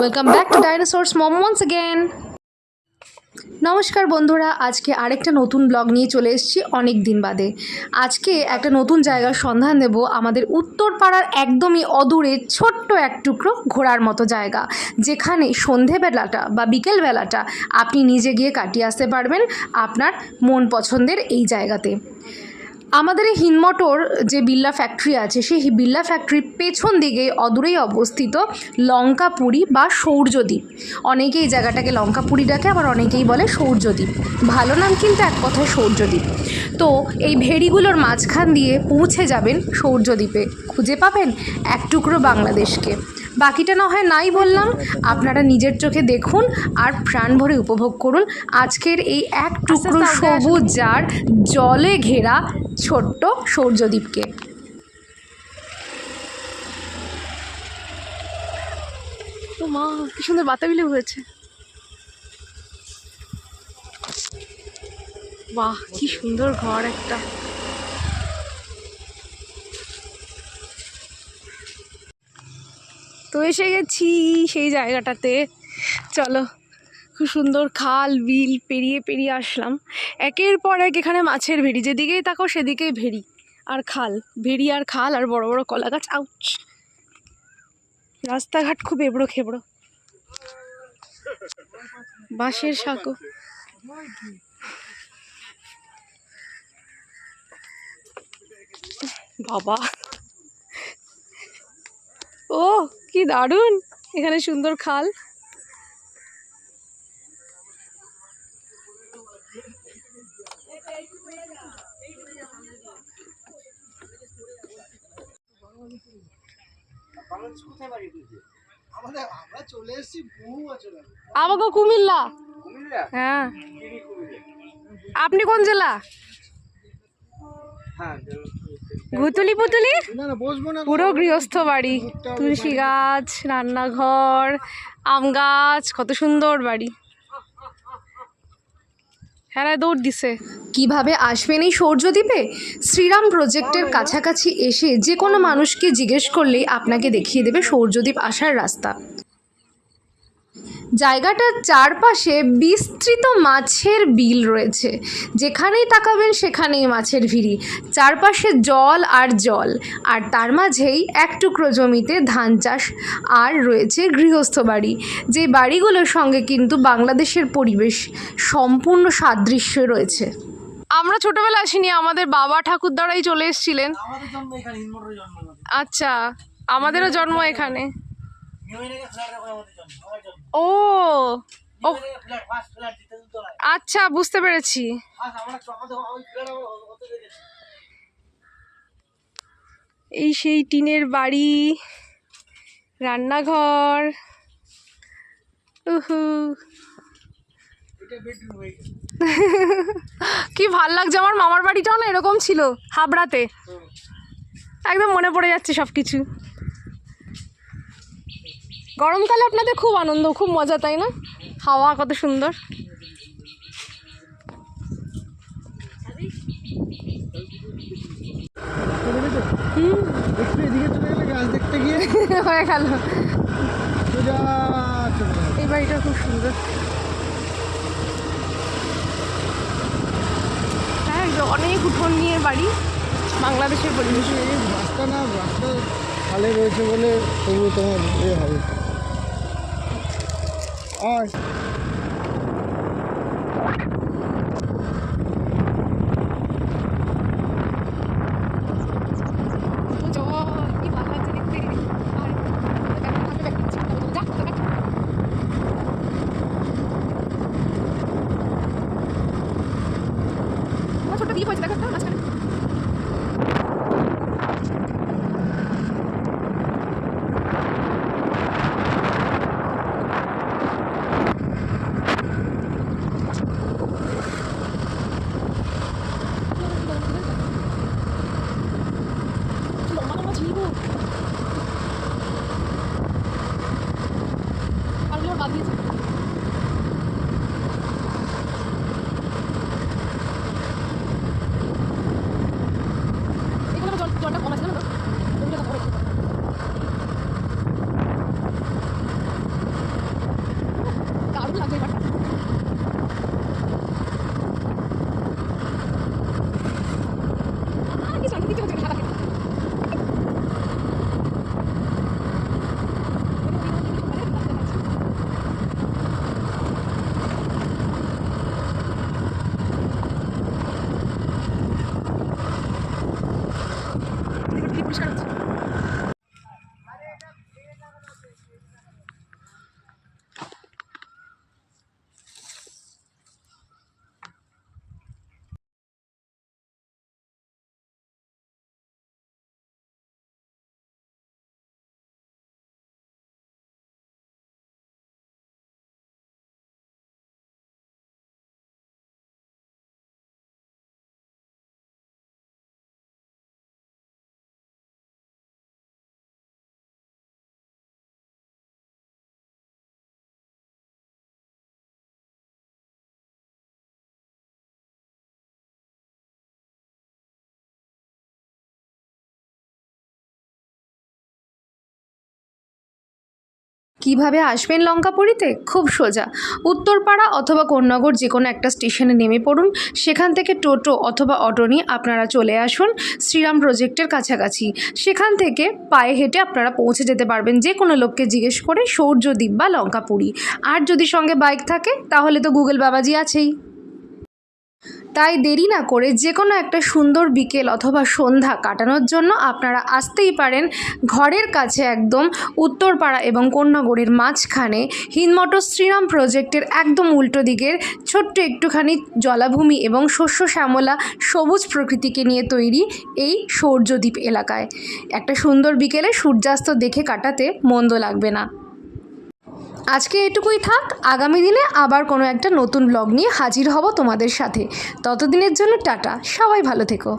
Welcome back to dinosaurs mom once again নমস্কার বন্ধুরা, আজকে আরেকটা নতুন ব্লগ নিয়ে চলে এসেছি অনেক দিন বাদে। আজকে একটা নতুন জায়গার সন্ধান দেব, আমাদের উত্তরপাড়ার একদমই অদূরে ছোট্ট এক টুকরো ঘোরার মতো জায়গা, যেখানে সন্ধেবেলাটা বা বিকেলবেলাটা আপনি নিজে গিয়ে কাটিয়ে আসতে পারবেন আপনার মন পছন্দের এই জায়গাতে। আমাদের এই হিনমটোর যে বিল্লা ফ্যাক্টরি আছে, সেই বিল্লা ফ্যাক্টরির পেছন দিকে অদূরেই অবস্থিত লঙ্কাপুরি বা সৌর্যদ্বীপ। অনেকেই জায়গাটাকে লঙ্কাপুরি ডাকে, আবার অনেকেই বলে সৌর্যদ্বীপ। ভালো নাম কিন্তু এক কথায় সৌর্যদ্বীপ। তো এই ভেড়িগুলোর মাঝখান দিয়ে পৌঁছে যাবেন সৌর্যদ্বীপে। খুঁজে পাবেন এক টুকরো বাংলাদেশকে। বাকিটা না হয় নাই বললাম। আপনারা নিজের চোখে দেখুন আর প্রাণ ভরে উপভোগ করুন আজকের এই এক টুকরো সবুজ যার জলে ঘেরা ছোট্ট সৌর্যদ্বীপকে মা কি সুন্দর বাতাবিলে হয়েছে। বাহ কি সুন্দর ঘর একটা। তো এসে গেছি সেই জায়গাটাতে। চলো, খুব সুন্দর খাল, বিল পেরিয়ে পেরিয়ে আসলাম। একের পর এক এখানে মাছের ভেড়ি, যেদিকেই তাকো সেদিকেই ভেড়ি আর খাল। ভেড়ি আর খাল আর বড় বড় কলা গাছ, আউচ। রাস্তাঘাট খুব এবড়ো খেবড়ো। বাঁশের সাঁকো। বাবা। ও কি দারুণ। এখানে সুন্দর খাল। আমাকে কুমিল্লা? হ্যাঁ। আপনি কোন জেলা? গুতুলি পুতুলি? না না বসবো না। পুরো গৃহস্থ বাড়ি। তুলসী গাছ রান্নাঘর আম গাছ কত সুন্দর বাড়ি। হ্যাঁ দৌড় দিছে। কীভাবে আসবেন এই সৌর্যদ্বীপে? শ্রীরাম প্রজেক্টের কাছাকাছি এসে যে কোনো মানুষকে জিজ্ঞেস করলেই আপনাকে দেখিয়ে দেবে সৌর্যদ্বীপ আসার রাস্তা। জায়গাটার চারপাশে বিস্তৃত মাছের বিল রয়েছে। যেখানেই তাকাবেন সেখানেই মাছের ভিড়ি। চারপাশে জল আর জল। আর তার মাঝেই এক টুকরো জমিতে ধান চাষ আর রয়েছে গৃহস্থ বাড়ি। যে বাড়িগুলোর সঙ্গে কিন্তু বাংলাদেশের পরিবেশ সম্পূর্ণ সাদৃশ্য রয়েছে। আমরা ছোটবেলা আসিনি আমাদের বাবা ঠাকুর দ্বারাই চলে এসেছিলেন। আচ্ছা আমাদেরও জন্ম এখানে। ও আচ্ছা বুঝতে পেরেছি। এই সেই টিনের বাড়ি রান্নাঘর। উহু। কি ভালো লাগছে আমার মামার বাড়িটাও না এরকম ছিল হাবড়াতে। একদম মনে পড়ে যাচ্ছে সব কিছু গরমকালে আপনাদের খুব আনন্দ, খুব মজা, তাই না? হাওয়া কত সুন্দর। হয়ে গেল। এই বাড়িটা খুব সুন্দর। হ্যাঁ অনেক উঠোন নিয়ে বাড়ি। বাংলাদেশের পরিবেশ। রাস্তা না, রাস্তা খালে রয়েছে বলে তবু তোমার এ হবে। আর কীভাবে আসবেন লঙ্কাপুরীতে? খুব সোজা। উত্তরপাড়া অথবা কোন্নগর যে কোনো একটা স্টেশনে নেমে পড়ুন। সেখান থেকে টোটো অথবা অটো নিয়ে আপনারা চলে আসুন শ্রীরাম প্রজেক্টের কাছাকাছি। সেখান থেকে পায়ে হেঁটে আপনারা পৌঁছে যেতে পারবেন যে কোনো লোককে জিজ্ঞেস করে সৌর্যদ্বীপ বা লঙ্কাপুরী। আর যদি সঙ্গে বাইক থাকে, তাহলে তো গুগল বাবাজি আছেই। তাই দেরি না করে যে কোনো একটা সুন্দর বিকেল অথবা সন্ধ্যা কাটানোর জন্য আপনারা আসতেই পারেন ঘরের কাছে একদম উত্তরপাড়া এবং কন্যাগড়ের মাঝখানে হিন্দমটর শ্রীরাম প্রজেক্টের একদম উল্টো দিকের ছোট্ট একটুখানি জলাভূমি এবং শস্য শ্যামলা সবুজ প্রকৃতিকে নিয়ে তৈরি এই সৌর্যদ্বীপ এলাকায়। একটা সুন্দর বিকেলে সূর্যাস্ত দেখে কাটাতে মন্দ লাগবে না। আজকে এটুকুই থাক। আগামী দিনে আবার কোনো একটা নতুন ব্লগ নিয়ে হাজির হব তোমাদের সাথে। ততদিনের জন্য টাটা। সবাই ভালো থেকো।